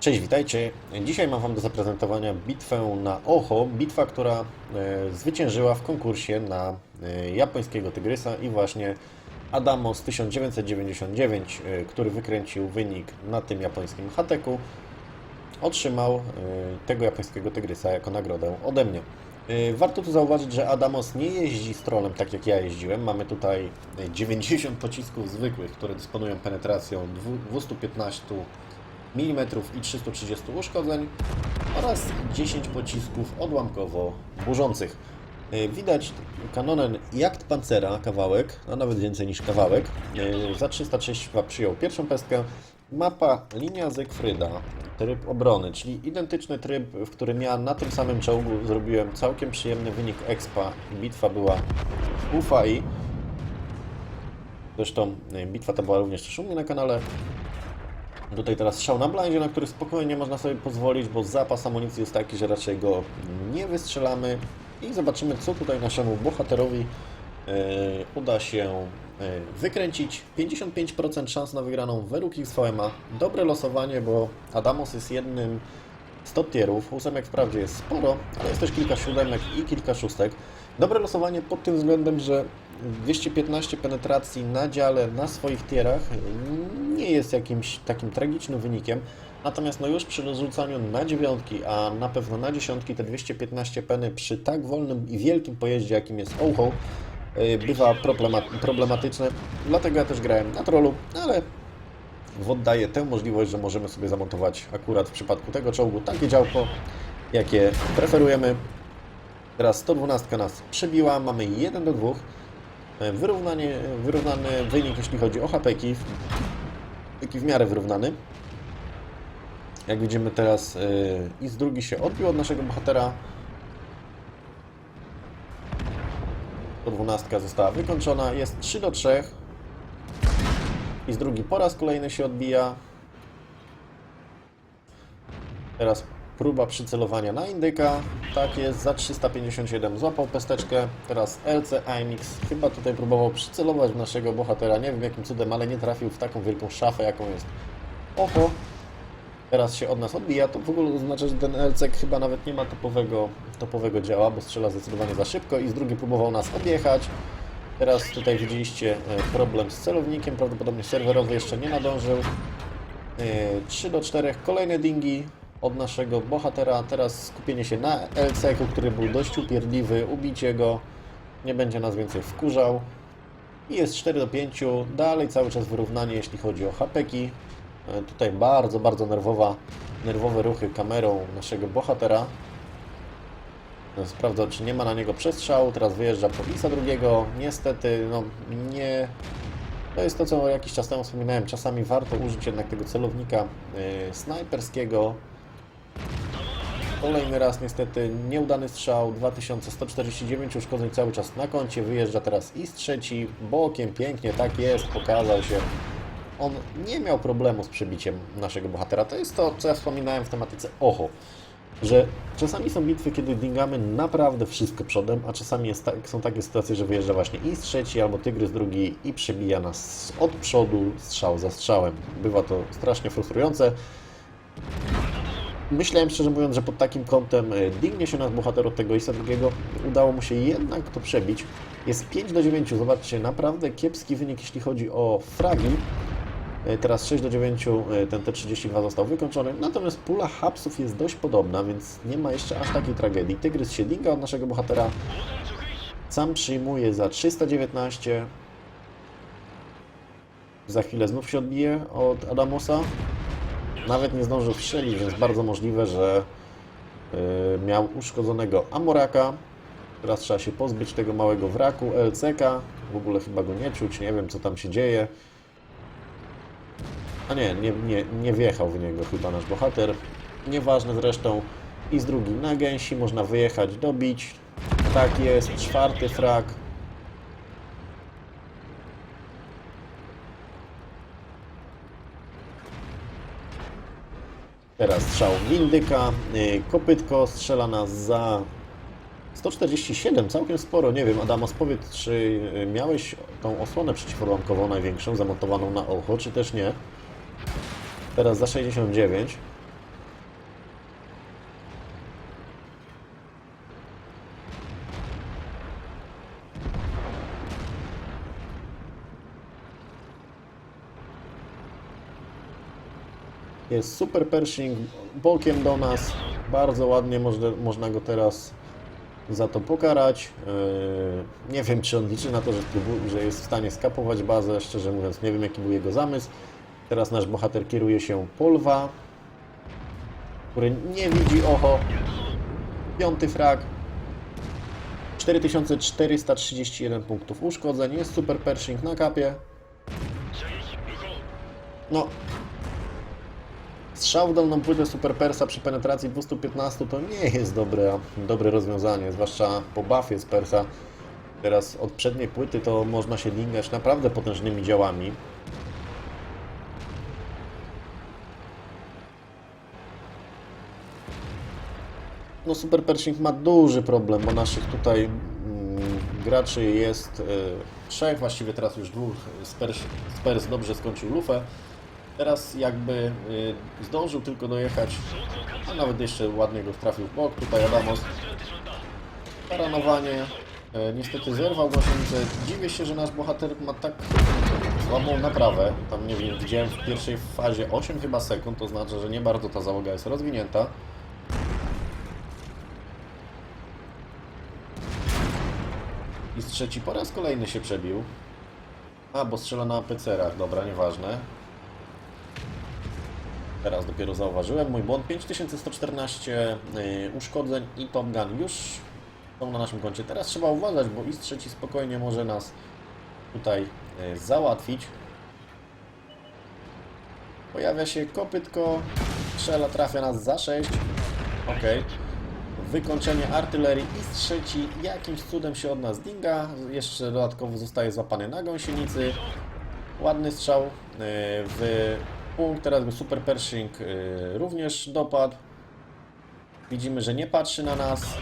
Cześć, witajcie. Dzisiaj mam Wam do zaprezentowania bitwę na Oho. Bitwa, która e, zwyciężyła w konkursie na e, japońskiego Tygrysa i właśnie Adamo z 1999, e, który wykręcił wynik na tym japońskim hateku, otrzymał e, tego japońskiego Tygrysa jako nagrodę ode mnie. Warto tu zauważyć, że Adamos nie jeździ z trolem tak jak ja jeździłem. Mamy tutaj e, 90 pocisków zwykłych, które dysponują penetracją dwu- 215 mm i 330 uszkodzeń oraz 10 pocisków odłamkowo burzących. E, Widać kanonen Jagd Pancera, kawałek, a nawet więcej niż kawałek. E, Za 306 chyba przyjął pierwszą pestkę. Mapa linia Zegfryda, tryb obrony, czyli identyczny tryb, w którym ja na tym samym czołgu zrobiłem całkiem przyjemny wynik expa. Bitwa była UFAI. Zresztą e, bitwa ta była również też u mnie na kanale. Tutaj teraz strzał na blindzie, na który spokojnie można sobie pozwolić, bo zapas amunicji jest taki, że raczej go nie wystrzelamy. I zobaczymy, co tutaj naszemu bohaterowi e, uda się e, wykręcić. 55% szans na wygraną według XVMA. Dobre losowanie, bo Adamos jest jednym z top tierów. Ósemek wprawdzie jest sporo, ale jest też kilka siódemek i kilka szóstek. Dobre losowanie pod tym względem, że 215 penetracji na dziale na swoich tierach nie jest jakimś takim tragicznym wynikiem. Natomiast no już przy rozrzucaniu na dziewiątki, a na pewno na dziesiątki te 215 peny przy tak wolnym i wielkim pojeździe jakim jest Oho yy, bywa problema- problematyczne. Dlatego ja też grałem na trollu, ale oddaję tę możliwość, że możemy sobie zamontować akurat w przypadku tego czołgu takie działko, jakie preferujemy. Teraz 112 nas przebiła, mamy 1 do 2. E, Wyrównanie, wyrównany wynik, jeśli chodzi o hapeki, taki w miarę wyrównany. Jak widzimy teraz yy, i z drugi się odbił od naszego bohatera. 112 została wykończona, jest 3 do 3. I z drugi po raz kolejny się odbija. Teraz próba przycelowania na indyka. Tak jest, za 357 złapał pesteczkę. Teraz LC IMX chyba tutaj próbował przycelować naszego bohatera. Nie wiem jakim cudem, ale nie trafił w taką wielką szafę, jaką jest oko. Teraz się od nas odbija. To w ogóle oznacza, że ten LC chyba nawet nie ma topowego, topowego działa, bo strzela zdecydowanie za szybko i z drugi próbował nas objechać. Teraz tutaj widzieliście e, problem z celownikiem, prawdopodobnie serwerowy jeszcze nie nadążył. E, 3 do 4, kolejne dingi od naszego bohatera. Teraz skupienie się na LC-ku, który był dość upierdliwy, ubicie go, nie będzie nas więcej wkurzał. I jest 4 do 5, dalej cały czas wyrównanie jeśli chodzi o hapeki. E, Tutaj bardzo, bardzo nerwowa, nerwowe ruchy kamerą naszego bohatera. Sprawdza, czy nie ma na niego przestrzału. Teraz wyjeżdża Polisa drugiego. Niestety, no nie. To jest to, co jakiś czas temu wspominałem. Czasami warto użyć jednak tego celownika yy, snajperskiego. Kolejny raz niestety nieudany strzał. 2149 uszkodzeń cały czas na koncie. Wyjeżdża teraz i z trzeci. Bokiem pięknie, tak jest, pokazał się. On nie miał problemu z przebiciem naszego bohatera. To jest to, co ja wspominałem w tematyce OHO że czasami są bitwy, kiedy dingamy naprawdę wszystko przodem, a czasami tak, są takie sytuacje, że wyjeżdża właśnie i z trzeci albo tygrys drugi i przebija nas od przodu strzał za strzałem. Bywa to strasznie frustrujące. Myślałem szczerze mówiąc, że pod takim kątem e, dingnie się nasz bohater od tego Isa drugiego. Udało mu się jednak to przebić. Jest 5 do 9, zobaczcie, naprawdę kiepski wynik, jeśli chodzi o fragi. E, Teraz 6 do 9, e, ten T32 został wykończony. Natomiast pula hapsów jest dość podobna, więc nie ma jeszcze aż takiej tragedii. Tygrys się dinga od naszego bohatera. Sam przyjmuje za 319. Za chwilę znów się odbije od Adamosa. Nawet nie zdążył strzelić, więc bardzo możliwe, że e, miał uszkodzonego Amoraka. Teraz trzeba się pozbyć tego małego wraku LCK. W ogóle chyba go nie czuć, nie wiem co tam się dzieje. A nie, nie, nie, nie wjechał w niego chyba nasz bohater. Nieważne zresztą. I z drugi na gęsi można wyjechać, dobić. Tak jest, czwarty frak. Teraz strzał windyka. y, Kopytko strzela nas za 147, całkiem sporo. Nie wiem, Adamos, powiedz, czy y, miałeś tą osłonę przeciwodłamkową największą zamontowaną na ocho, czy też nie? Teraz za 69. Jest super Pershing bokiem do nas. Bardzo ładnie można, można go teraz za to pokarać. Yy, Nie wiem, czy on liczy na to, że, że jest w stanie skapować bazę. Szczerze mówiąc, nie wiem, jaki był jego zamysł. Teraz nasz bohater kieruje się Polwa, który nie widzi oho. Piąty frag. 4431 punktów uszkodzeń. Jest super Pershing na kapie. No. Strzał w dolną płytę Super Persa przy penetracji 215 to nie jest dobre, dobre rozwiązanie, zwłaszcza po buffie z Persa. Teraz od przedniej płyty to można się dingać naprawdę potężnymi działami. No Super ma duży problem, bo naszych tutaj mm, graczy jest y, trzech, właściwie teraz już dwóch. Spers, Spers dobrze skończył lufę. Teraz jakby y, zdążył tylko dojechać, a nawet jeszcze ładnie go trafił w bok. Tutaj Adamos. Paranowanie. E, niestety zerwał gąsienicę. Dziwię się, że nasz bohater ma tak słabą naprawę. Tam nie wiem, widziałem w pierwszej fazie 8 chyba sekund, to znaczy, że nie bardzo ta załoga jest rozwinięta. I z trzeci po raz kolejny się przebił. A, bo strzela na PC-rach, dobra, nieważne. Teraz dopiero zauważyłem mój błąd. 5114 y, uszkodzeń i Top Gun już są na naszym koncie. Teraz trzeba uważać, bo i trzeci spokojnie może nas tutaj y, załatwić. Pojawia się kopytko, strzela, trafia nas za 6. Ok. Wykończenie artylerii i trzeci jakimś cudem się od nas dinga. Jeszcze dodatkowo zostaje złapany na gąsienicy. Ładny strzał y, w punkt. Teraz Super Pershing y, również dopadł. Widzimy, że nie patrzy na nas.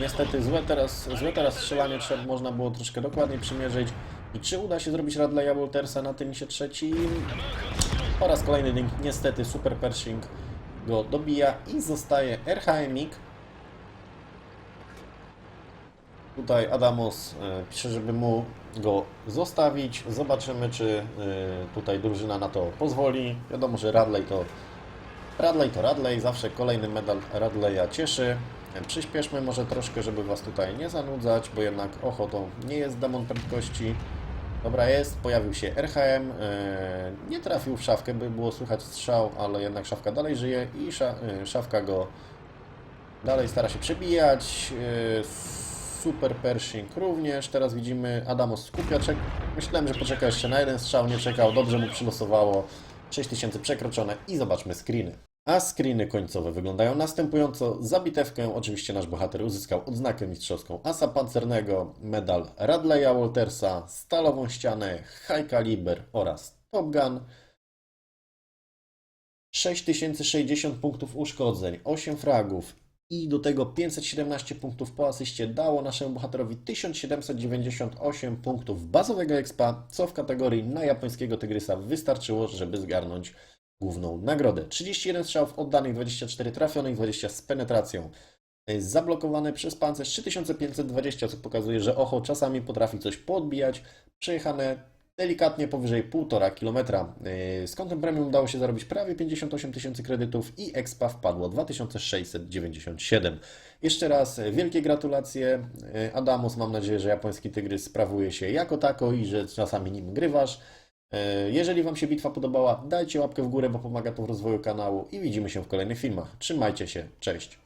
Niestety złe teraz, złe teraz strzelanie trzeba, można było troszkę dokładniej przymierzyć. I czy uda się zrobić Radleya Woltersa na tym się trzecim? Po raz kolejny. Niestety Super Pershing go dobija i zostaje RHMik. Tutaj Adamos e, pisze, żeby mu go zostawić. Zobaczymy, czy e, tutaj drużyna na to pozwoli. Wiadomo, że Radley to Radley to Radley. Zawsze kolejny medal Radleya cieszy. E, Przyspieszmy może troszkę, żeby Was tutaj nie zanudzać, bo jednak oho, to nie jest demon prędkości. Dobra jest, pojawił się RHM, nie trafił w szafkę, by było słychać strzał, ale jednak szafka dalej żyje i sza, szafka go dalej stara się przebijać. Super Pershing również. Teraz widzimy Adamos skupia. Czek... Myślałem, że poczeka jeszcze na jeden strzał, nie czekał. Dobrze mu przylosowało. 6000 przekroczone i zobaczmy screeny. A screeny końcowe wyglądają następująco. Za bitewkę oczywiście nasz bohater uzyskał odznakę mistrzowską Asa Pancernego, medal Radleya Waltersa, stalową ścianę, High Caliber oraz Top Gun. 6060 punktów uszkodzeń, 8 fragów i do tego 517 punktów po asyście dało naszemu bohaterowi 1798 punktów bazowego expa, co w kategorii na japońskiego tygrysa wystarczyło, żeby zgarnąć główną nagrodę. 31 strzałów oddanych, 24 trafionych, 20 z penetracją. Zablokowane przez pancerz 3520, co pokazuje, że ocho czasami potrafi coś podbijać. Przejechane delikatnie powyżej 1,5 km. Z kątem premium udało się zarobić prawie 58 tysięcy kredytów i expa wpadło 2697. Jeszcze raz wielkie gratulacje Adamus. Mam nadzieję, że japoński tygrys sprawuje się jako tako i że czasami nim grywasz. Jeżeli Wam się bitwa podobała, dajcie łapkę w górę, bo pomaga to w rozwoju kanału i widzimy się w kolejnych filmach. Trzymajcie się, cześć!